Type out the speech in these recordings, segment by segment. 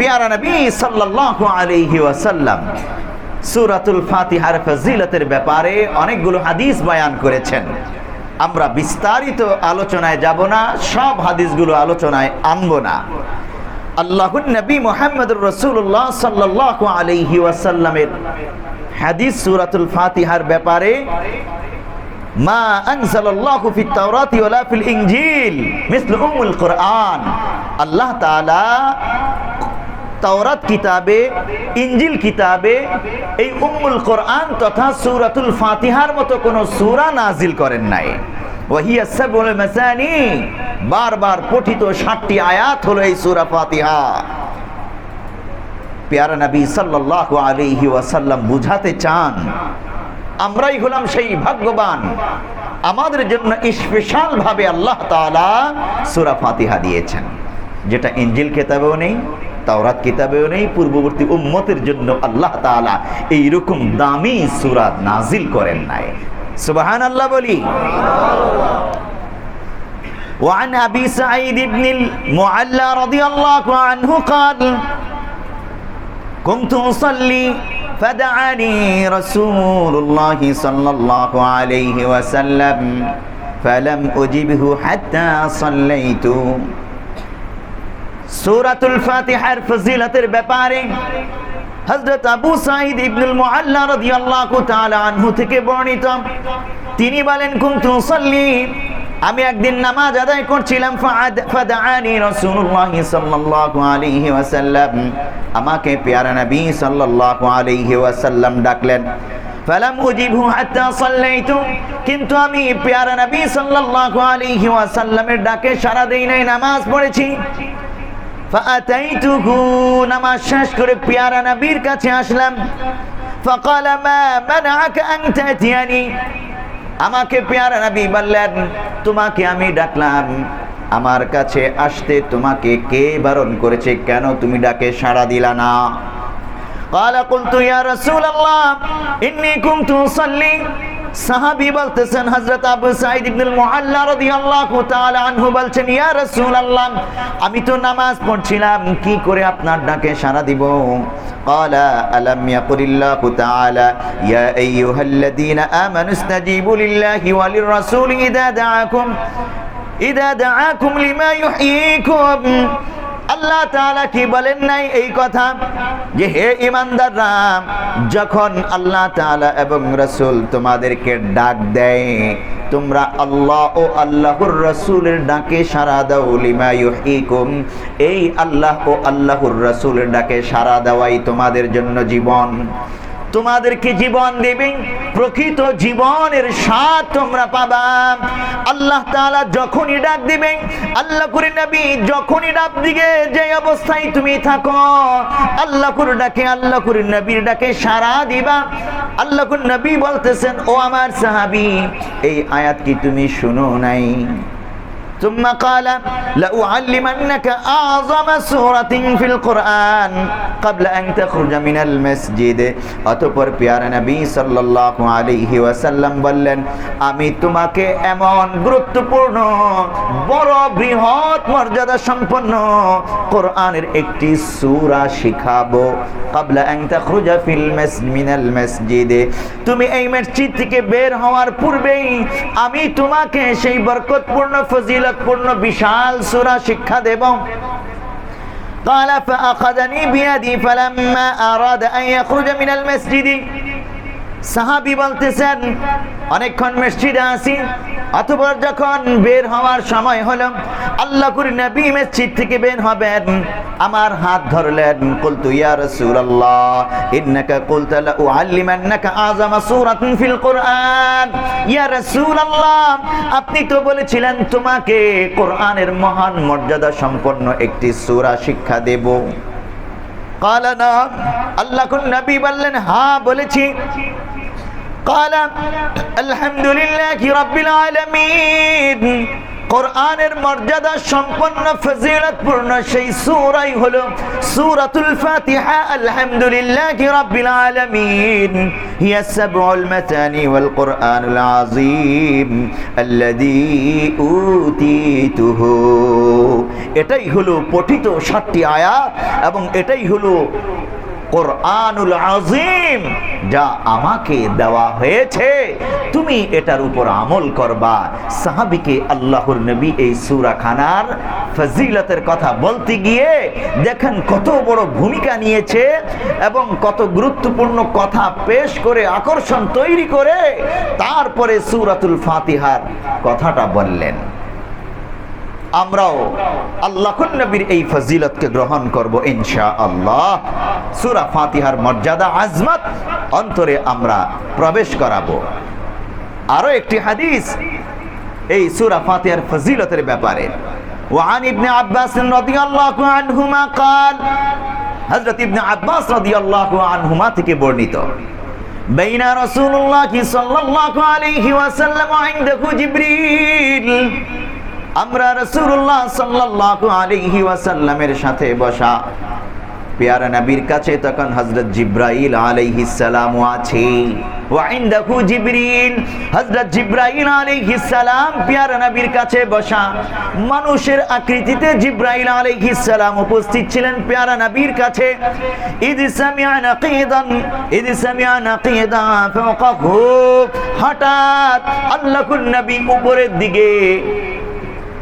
পেয়ারা নবী সাল্লাল্লাহু আলাইহি ওয়াসাল্লাম সূরাতুল ফাতিহার ফজিলতের ব্যাপারে অনেকগুলো হাদিস বয়ান করেছেন। আমরা বিস্তারিত আলোচনায় যাব না, সব হাদিসগুলো আলোচনায় আনব না। আল্লাহুর নবী মোহাম্মদুর রসুল্লাহ সাল্লাল্লাহু আলাইহি ওয়াসাল্লামের হাদিস সূরাতুল ফাতিহার ব্যাপারে, মা আনজালাল্লাহু ফিত তাওরাতি ওয়ালা ফিল ইনজিল মিসলু উমুল কোরআন। আল্লাহ তাআলা তাওরাত কিতাবে ইঞ্জিল কিতাবে, এই উম্মুল কোরআন তথা সূরাতুল ফাতিহার মতো কোনো সূরা নাজিল করেন নাই। বারবার পঠিত ষাটটি আয়াত হলো এই সূরা ফাতিহা। পেয়ারা নবী সাল্লাল্লাহু আলাইহি ওয়াসাল্লাম বুঝাতে চান, আমরাই হলাম সেই ভাগ্যবান। আমাদের জন্য স্পেশাল ভাবে আল্লাহ তাআলা সূরা ফাতিহা দিয়েছেন, যেটা ইঞ্জিল কিতাবেও নেই তাওরাত কিতাবেও নেই পূর্ববর্তী উম্মতের জন্য আল্লাহ তাআলা এই রকম দামি সূরা নাজিল করেন নাই সুবহানাল্লাহ বলি وعن ابي سعيد بن المعلى رضي الله عنه قال كنت أصلي فدعاني رسول الله صلى الله عليه وسلم فلم أجبه حتى صليت সূরাতুল ফাতিহার ফজিলতের ব্যাপারে হযরত আবু সাঈদ ইবনুল মুআল্লা রাদিয়াল্লাহু তাআলা আনহু থেকে বর্ণিত। তিনি বলেন, কুনতু উসাল্লি? আমি একদিন নামাজ আদায় করছিলাম ফাদাআনি রাসূলুল্লাহ সাল্লাল্লাহু আলাইহি ওয়াসাল্লাম। আমাকে পেয়ারা নবী সাল্লাল্লাহু আলাইহি ওয়াসাল্লাম ডাকলেন। ফালাম উজিবহু হাত্তা সাল্লাইতু? কিন্তু আমি পেয়ারা নবী সাল্লাল্লাহু আলাইহি ওয়াসাল্লামের ডাকে সাড়া দেই নাই, নামাজ পড়েছি। ফাআতাইতুহু নামাজ শেষ করে পেয়ারা নবীর কাছে আসলাম فقال ما منعك أن تأتيني আমাকে পেয়ারা নবী বললেন তোমাকে আমি ডাকলাম আমার কাছে আসতে তোমাকে কে বারণ করেছে কেন তুমি ডাকে সাড়া দিলা না قال قلت يا رسول الله إني كنت أصلي সাহাবী বলতেছেন হযরত আবু সাঈদ ইবনুল মুআল্লা রাদিয়াল্লাহু তাআলা আনহু বলছেন ইয়া রাসূলুল্লাহ আমি তো নামাজ পড়ছিলাম কি করে আপনার ডাকে সাড়া দিব قال ألم يقل الله تعالى يا أيها الذين آمنوا استجيبوا لله وللرسول إذا دعاكم إذا دعاكم لما يحييكم আল্লাহ তাআলা কি বলেন নাই এই কথা? যে হে ইমানদাররা যখন আল্লাহ তাআলা এবং রাসূল তোমাদেরকে ডাক দেয়, তোমরা আল্লাহ ও আল্লাহর রাসূলের ডাকে সাড়া দাও, লিমা ইউহিকুম। এই আল্লাহ ও আল্লাহর রাসূলের ডাকে সাড়া দেওয়াই তোমাদের জন্য জীবন। তোমাদেরকে জীবন দেবেন প্রকৃত জীবনের স্বাদ তোমরা পাবা। আল্লাহ তাআলা যখনই ডাক দিবেন, আল্লাহ করে নবী যখনই ডাক দিকে যে অবস্থায় তুমি থাকো, আল্লাহ করে ডাকে, আল্লাহ করে নবীর ডাকে সারা দিবা। আল্লাহ নবী বলতেছেন, ও আমার সাহাবী, এই আয়াত কি তুমি শুনো নাই। ثم قال لأعلمنك أعظم سورة في القرآن قبل أن تخرج من المسجد অতঃপর পেয়ারা নবী সাল্লাল্লাহু আলাইহি ওয়াসাল্লাম বললেন আমি তোমাকে এমন গুরুত্বপূর্ণ বড় বৃহৎ মর্যাদা সম্পন্ন কোরআনের একটি সূরা শিখাবো قبل أن تخرج في المسجد من المسجد তুমি এই মসজিদ থেকে বের হওয়ার পূর্বেই আমি তোমাকে সেই বরকতপূর্ণ ফজিলতপূর্ণ বিশাল সূরা শিক্ষা দেব قال فأخذني بيدي فلما أراد أن يخرج من المسجد সাহাবি বলতেছেন অনেকক্ষণ মসজিদে আসি অতপর যখন বের হওয়ার সময় হলো আল্লাহ করি নবী মসজিদ থেকে বের হবেন আমার হাত ধরলেন কুলতু ইয়া রাসূলুল্লাহ ইন্নাকা কুলতা লা উআল্লিমান্নাকা আযামা সূরাতুন ফিল কুরআন ইয়া রাসূলুল্লাহ আপনি তো বলেছিলেন তোমাকে কোরআনের মহান মর্যাদা সম্পন্ন একটি সূরা শিক্ষা দেব قال نعم আল্লাহ কোন নবী বললেন হ্যাঁ বলেছি قال الحمد لله رب العالمين কোরআনের মর্যাদা সম্পন্ন ফজিলতপূর্ণ সেই সূরাই হলো সূরাতুল ফাতিহা আলহামদুলিল্লাহি রাব্বিল আলামিন হিয়া সাবউল মাতানি ওয়াল কোরআনুল আযীম আল্লাযী উতিতুহু এটাই হলো পঠিত সাতটি আয়াত এবং এটাই হলো কোরআনুল আজিম যা আমাকে দেওয়া হয়েছে। তুমি এটার উপর আমল করবা। সাহাবিকে আল্লাহর নবী এই সুরাখানার ফজিলতের কথা বলতে গিয়ে দেখেন কত বড় ভূমিকা নিয়েছে এবং কত গুরুত্বপূর্ণ কথা পেশ করে, আকর্ষণ তৈরি করে, তারপরে সুরাতুল ফাতিহার কথাটা বললেন। আমরাও আল্লাহ নবীর এই ফজিলতকে গ্রহণ করব ইনশা আল্লাহ সুরা ফাতিহার মর্যাদা আজমত অন্তরে আমরা প্রবেশ করাবো আরো একটি হাদিস এই সুরা ফাতিহার ফজিলতের ব্যাপারে وعن ابن عباس رضي الله عنهما قال হযরত ইবনে আব্বাস রাদিয়াল্লাহু আনহুমা থেকে বর্ণিত بين رسول الله صلى الله عليه وسلم عنده جبريل আমরা রসুল্লাহ সাল্লাল্লাহু আলাইহি ওয়াসাল্লামের সাথে বসা। পেয়ারা নবীর কাছে তখন হযরত জিব্রাইল আলাইহিস সালাম আছে। ওয়াইন্দাহু জিবরিল, হযরত জিব্রাইল আলাইহিস সালাম পেয়ারা নবীর কাছে বসা। মানুষের আকৃতিতে জিব্রাইল আলাইহিস সালাম উপস্থিত ছিলেন পেয়ারা নবীর কাছে। ইদ সামিআ নাকিদান, ইদ সামিআ নাকিদা ফাওকাহু, হঠাৎ আল্লাহর নবী উপরের দিকে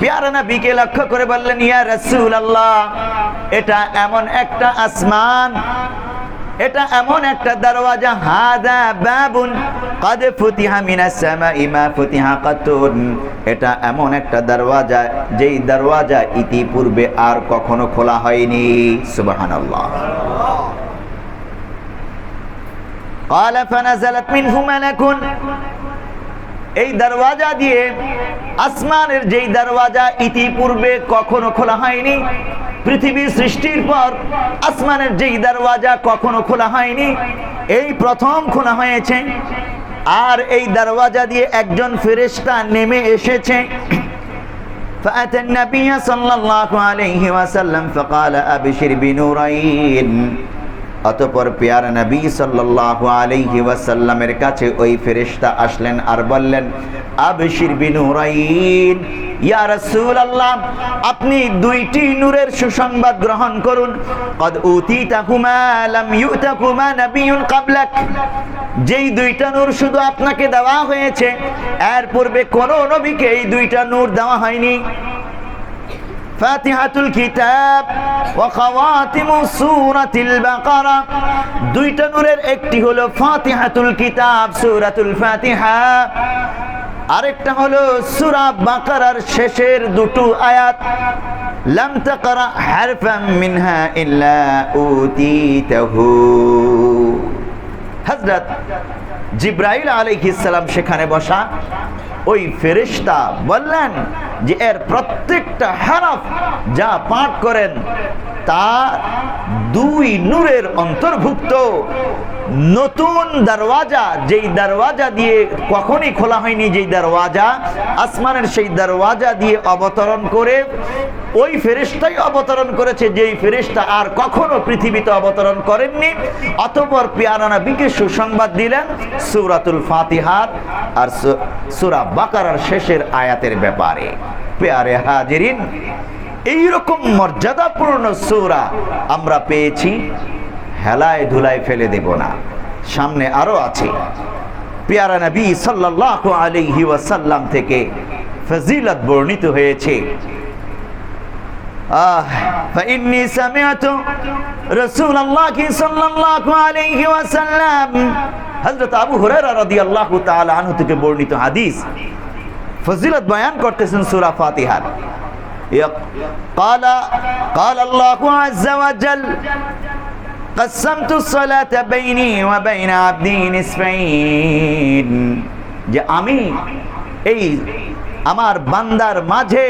পেয়ারা নবীকে লক্ষ্য করে বললেন ইয়া রাসূলুল্লাহ এটা এমন একটা আসমান এটা এমন একটা দরওয়াজা হাদা বাবুন قد فتح من السماء ما فتح قط এটা এমন একটা দরওয়াজা যেই দরওয়াজা ইতিপূর্বে আর কখনো খোলা হয়নি সুবহানাল্লাহ قال فنزلت منه ملك এই দরওয়াজা দিয়ে আসমানের যেই দরওয়াজা ইতিপূর্বে কখনো খোলা হয়নি পৃথিবী সৃষ্টির পর আসমানের যেই দরওয়াজা কখনো খোলা হয়নি এই প্রথম খোলা হয়েছে আর এই দরওয়াজা দিয়ে একজন ফেরেশতা নেমে এসেছে فأتى النبي صلى الله عليه وسلم فقال أبشر بنورين অতপর পেয়ার নবী সাল্লাল্লাহু আলাইহি ওয়াসাল্লামের কাছে ওই ফেরেশতা আসলেন আর বললেন, আবশির বিনুরাইন, ইয়া রাসূলুল্লাহ, আপনি দুইটি নূরের সুসংবাদ গ্রহণ করুন। কদ উতিতাকুমা লাম ইউতাকুমা নাবিয়ুন ক্বাবলাক যেই দুইটা নূর শুধু আপনাকে দেওয়া হয়েছে, এর পূর্বে কোনো নবীকে এই দুইটা নূর দেওয়া হয়নি। ফাতিহাতুল কিতাব ওয়া খাওয়াতিমু সূরাতিল বাকারা। দুইটা নূরের একটি হলো ফাতিহাতুল কিতাব, সূরাতুল ফাতিহা। আরেকটা হলো সূরা বাকারার শেষের দুটো আয়াত। লাম তাকরা হারফাম মিনহা ইল্লা উতিতাহু। হযরত জিব্রাইল আলাইহিস সালাম সেখানে বসা। ওই ফেরেশতা বললেন যে এর প্রত্যেকটা হারাফ যা পাঠ করেন তা দুই নূরের অন্তর্ভুক্ত। নতুন দরওয়াজা, যেই দরওয়াজা দিয়ে কখনই খোলা হয়নি, যেই দরওয়াজা, আসমানের সেই দরওয়াজা দিয়ে অবতরণ করে, ওই ফেরেশতাই অবতরণ করেছে, যেই ফেরেশতা আর কখনো পৃথিবীতে অবতরণ করেননি। অতপর পিয়ারা নবীকে সুসংবাদ দিলেন, সূরাতুল ফাতিহার আর সূরা বাকারার শেষের আয়াতের ব্যাপারে। পেয়ারে হাজিরিন, এইরকম মর্যাদাপূর্ণ সূরা আমরা পেয়েছি। হেলায় ধুলায় ফেলে দেব না সামনে আরো আছে পেয়ারা নবী সাল্লাল্লাহু আলাইহি ওয়াসাল্লাম থেকে ফজিলত বর্ণিত হয়েছে آه فإني سمعت رسول الله صلى الله عليه وسلم হযরত আবু হুরায়রা রাদিয়াল্লাহু তাআলা আনহু থেকে বর্ণিত হাদিস ফজিলত বয়ান করতেছেন সূরা ফাতিহার يق- قال قال الله عز وجل قسمت الصلاة بيني وبين عبدي نصفين যে আমি এই আমার বান্দার মাঝে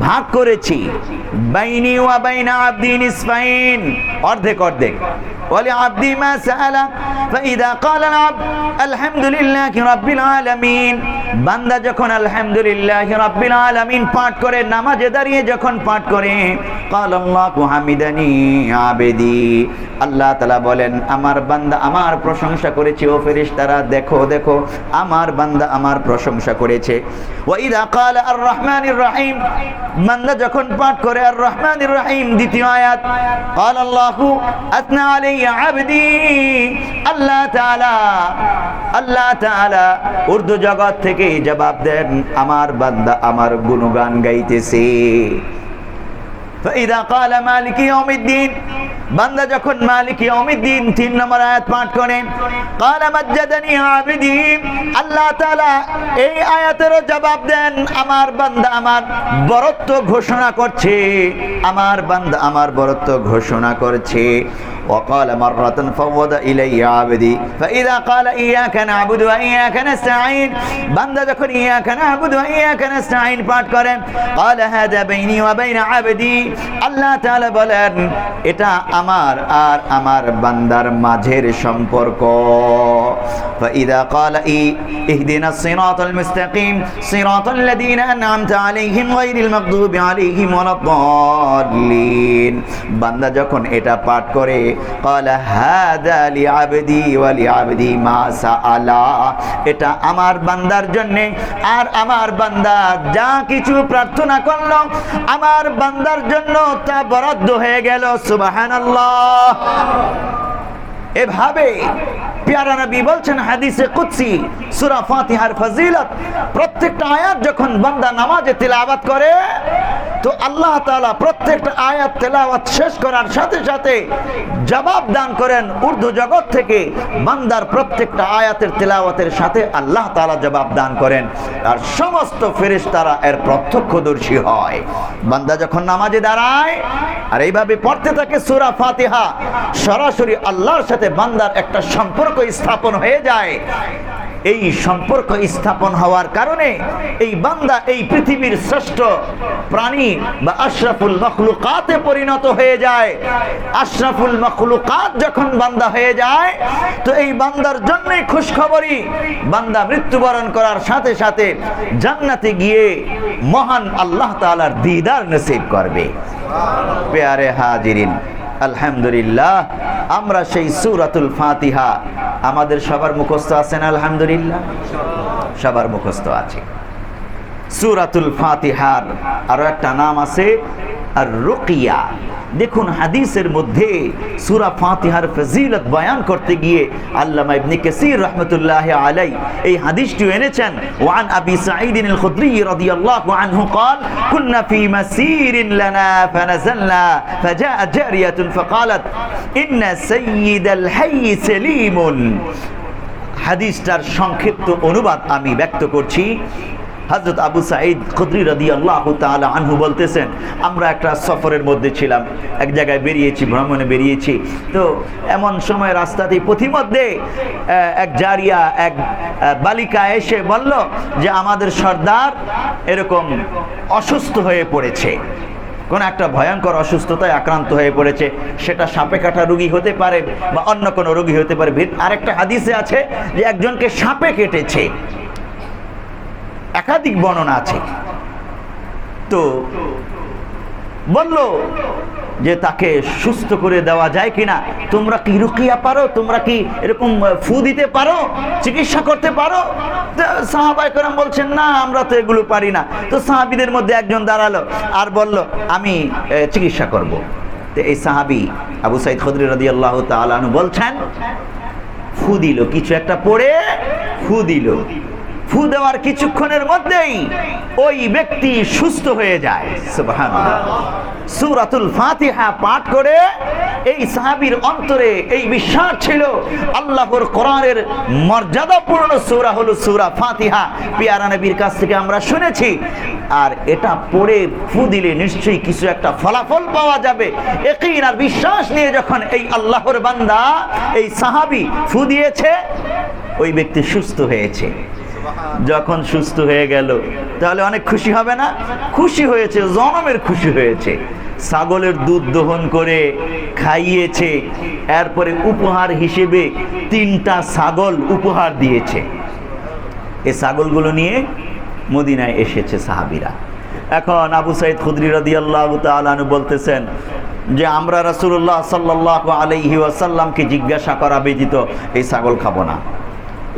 ভাগ করেছি। বাইনি ওয়া বাইনা আব্দি নিসফাইন। অর্ধেক অর্ধেক। বলে আব্দি মা সাআলা। ফাইদা ক্বালা আবদ আলহামদুলিল্লাহি রাব্বিল আলামিন। বান্দা যখন আলহামদুলিল্লাহি রাব্বিল আলামিন পাঠ করে, নামাজে দাঁড়িয়ে যখন পাঠ করে ক্বাল আল্লাহু হামিদানি আবেদি। আল্লাহ তাআলা বলেন, আমার বান্দা আমার প্রশংসা করেছে, ও ফেরেশতারা, দেখো দেখো, আমার বান্দা আমার প্রশংসা করেছে। ওয়া ইদা ক্বালা আর রাহমানির রহিম। বান্দা যখন পাঠ করে আর রহমানির রহিম দ্বিতীয় আয়াত قال الله اثنى علي عبدي আল্লাহ তাআলা আল্লাহ তাআলা উর্দু জগৎ থেকে জবাব দেন আমার বান্দা আমার গুণগান গাইতেছে فإذا قال مالك يوم الدين বান্দা যখন মালিক ইয়াউমিদ্দিন তিন নম্বর আয়াত পাঠ করেন قال مجدني عبدي আল্লাহ তাআলা এই আয়াতের জবাব দেন আমার বান্দা আমার বরত্ব ঘোষণা করছে আমার বান্দা আমার বরত্ব ঘোষণা করছে وقال مرة فوض إلي عبدي فإذا قال إياك نعبد وإياك نستعين বান্দা যখন إياك نعبد وإياك نستعين পাঠ করেন قال هذا بيني وبين عبدي আল্লাহ তাআলা বলেন এটা আমার আর আমার বান্দার মাঝের সম্পর্ক فإذا قال إي اهدنا الصراط المستقيم صراط الذين أنعمت عليهم غير المغضوب عليهم ولا الضالين বান্দা যখন এটা পাঠ করে قال هذا لعبدي ولعبدي ما سأل এটা আমার বান্দার জন্য আর আমার বান্দা যা কিছু প্রার্থনা করলো আমার বান্দার জন্য তা বরাদ্দ হয়ে গেল সুবহানাল্লাহ আল্লাহ। এভাবে পেয়ারা নবী বলছেন হাদিসে কুদসি, সূরা ফাতিহার ফজিলত। প্রত্যেকটা আয়াত যখন বান্দা নামাজে তেলাওয়াত করে, তো আল্লাহ তাআলা প্রত্যেকটা আয়াত তেলাওয়াত শেষ করার সাথে সাথে জবাব দান করেন উর্দু জগৎ থেকে। বান্দার প্রত্যেকটা আয়াতের তেলাওয়াতের সাথে আল্লাহ তাআলা জবাব দান করেন। আর সমস্ত ফেরেশতারা এর প্রত্যক্ষদর্শী হয়। বান্দা যখন নামাজে দাঁড়ায়, আর এইভাবে পড়তে থাকে সূরা ফাতিহা, সরাসরি আল্লাহর সাথে বান্দার একটা সম্পর্ক স্থাপন হয়ে যায়। এই সম্পর্ক স্থাপন হওয়ার কারণে এই বান্দা এই পৃথিবীর শ্রেষ্ঠ প্রাণী বা আশরাফুল মখলুকাতে পরিণত হয়ে যায়। আশরাফুল মখলুকাত যখন বান্দা হয়ে যায়, তো এই বান্দার জন্যই খুশখবরই বান্দা মৃত্যুবরণ করার সাথে সাথে জান্নাতে গিয়ে মহান আল্লাহ তাআলার দিদার নসিব করবে। পেয়ারে হাজিরিন আলহামদুলিল্লাহ, আমরা সেই সুরাতুল ফাতিহা। আমাদের সবার মুখস্থ আছেন আলহামদুলিল্লাহ? সবার মুখস্থ আছে। সুরাতুল ফাতিহার আরও একটা নাম আছে আর রুকিয়া দেখুন হাদিসের মধ্যে সূরা ফাতিহার ফজিলত বয়ান করতে গিয়ে আল্লামা ইবনে কাসির রাহমাতুল্লাহ আলাই এই হাদিসটি এনেছেন ওয়ান আবি সাঈদ আল খুদরি রাদিয়াল্লাহু আনহু قال كنا في مسير لنا فنزلنا فجاء جارية فقالت إن سيد الحي سليم হাদিসটার সংক্ষিপ্ত অনুবাদ আমি ব্যক্ত করছি হজরত আবু সাঈদ খুদ্রি রদি আল্লাহ তাআলা আনহু বলতেছেন, আমরা একটা সফরের মধ্যে ছিলাম, এক জায়গায় বেরিয়েছি, ভ্রমণে বেরিয়েছি। তো এমন সময় রাস্তাতেই পথিমধ্যে এক জারিয়া, এক বালিকা এসে বলল যে, আমাদের সর্দার এরকম অসুস্থ হয়ে পড়েছে। কোন একটা ভয়ঙ্কর অসুস্থতায় আক্রান্ত হয়ে পড়েছে। সেটা সাপে কাটা রুগী হতে পারে বা অন্য কোনো রোগী হতে পারে। আরেকটা হাদিসে আছে যে, একজনকে সাপে কেটেছে। একাধিক বর্ণনা আছে। তো বলল যে তাকে সুস্থ করে দেওয়া যায় কিনা? তোমরা কি রুকিয়া পারো? তোমরা কি এরকম ফু দিতে পারো? চিকিৎসা করতে পারো? সাহাবাই করাম বলছেন, না, আমরা তো এগুলো পারি না। তো সাহাবিদের মধ্যে একজন দাঁড়াল আর বলল, আমি চিকিৎসা করব। তো এই সাহাবি আবু সাইদ খদরি রদি আল্লাহ তালু বলছেন, ফু দিল, কিছু একটা পড়ে ফু দিল। ফু দেওয়ার কিছুক্ষণের মধ্যেই ওই ব্যক্তি সুস্থ হয়ে যায়। সূরাতুল ফাতিহা পাঠ করে এই সাহাবীর অন্তরে এই বিশ্বাস ছিল, আল্লাহর কোরআনের মর্যাদাপূর্ণ সূরা হলো সূরা ফাতিহা। পিয়ারা নবীর কাছ থেকে আমরা শুনেছি, আর এটা পড়ে ফু দিলে নিশ্চয়ই কিছু একটা ফলাফল পাওয়া যাবে। একই আর বিশ্বাস নিয়ে যখন এই আল্লাহর বান্দা, এই সাহাবী ফু দিয়েছে, ওই ব্যক্তি সুস্থ হয়েছে। যখন সুস্থ হয়ে গেল, তাহলে অনেক খুশি হবে না? খুশি হয়েছে, জনমের খুশি হয়েছে। ছাগলের দুধ দহন করে খাইয়েছে, এরপরে উপহার হিসেবে তিনটা ছাগল উপহার দিয়েছে। এই ছাগলগুলো নিয়ে মদিনায় এসেছে সাহাবিরা। এখন আবু সাইদ খুদরি রাদি আল্লাহ তালু বলতেছেন যে, আমরা রাসুল্লাহ সাল্লাহ আলহি ওয়াসাল্লামকে জিজ্ঞাসা করা ব্যতীত এই ছাগল খাব না।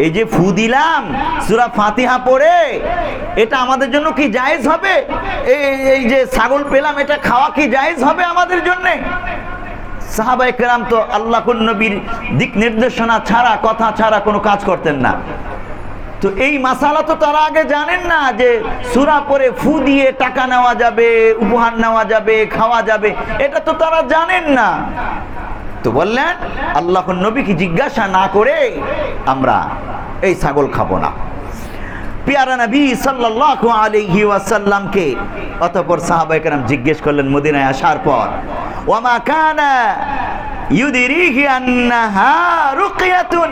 এই যে ফু দিলাম, সুরা ফাতিহা পড়ে, এটা আমাদের জন্য কি জায়েজ হবে? এই যে ছাগল পেলাম, এটা খাওয়া কি জায়েজ হবে আমাদের জন্যে? সাহাবাই কেরাম তো আল্লাহ নবীর দিক নির্দেশনা ছাড়া, কথা ছাড়া কোনো কাজ করতেন না। তো এই মাসালা তো তারা আগে জানেন না যে সুরা পরে ফু দিয়ে টাকা নেওয়া যাবে, উপহার নেওয়া যাবে, খাওয়া যাবে, এটা তো তারা জানেন না। তো বললেন আল্লাহ নবীকে জিজ্ঞাসা না করে আমরা এই ছাগল খাব না। পিয়ারা নবী সাল্লাল্লাহু আলাইহি ওয়াসাল্লামকে অতঃপর সাহাবায়ে কেরাম জিজ্ঞেস করলেন মদিনায় আসার পর, ওয়ামা কানা ইউদিরিহি আন্নাহা রুকিয়াতুন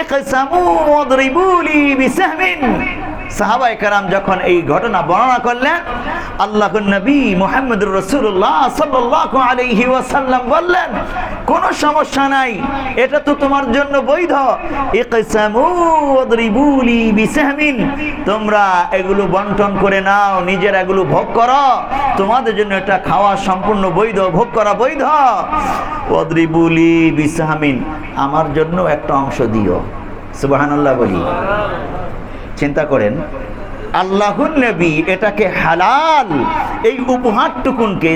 ইকসামু ওয়াদরিবু লি বিসাহমিন? সাহাবায়ে কেরাম যখন এই ঘটনা বর্ণনা করলেন, আল্লাহর নবী মুহাম্মদুর রাসূলুল্লাহ সাল্লাল্লাহু আলাইহি ওয়াসাল্লাম বললেন, কোনো সমস্যা নাই, এটা তো তোমার জন্য বৈধ। তোমরা এগুলো বন্টন করে নাও, নিজের এগুলো ভোগ করো। তোমাদের জন্য এটা খাওয়া সম্পূর্ণ বৈধ, ভোগ করা বৈধ। ওয়াদরিবুলি বিসাহমিন, আমার জন্য একটা অংশ দিও। সুবহানাল্লাহ বলি। চিন্তা করেন আল্লাহর নবী এটাকে হালাল, এই উপহারটুকুনকে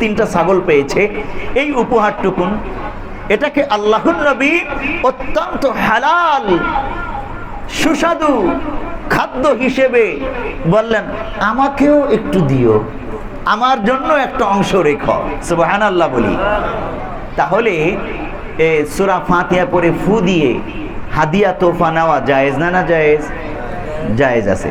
তিনটা ছাগল পেয়েছে, এই উপহারটুকুন, এটাকে আল্লাহর নবী অত্যন্ত হালাল, সুস্বাদু খাদ্য হিসেবে বললেন, আমাকেও একটু দিও, আমার জন্য একটা অংশ রেখো সুবাহান আল্লাহ বলি। তাহলে, এ সুরা ফাঁতিয়া পরে ফু দিয়ে হাদিয়া তোফা নেওয়া জায়েজ না না জায়েজ? জায়েজ আছে।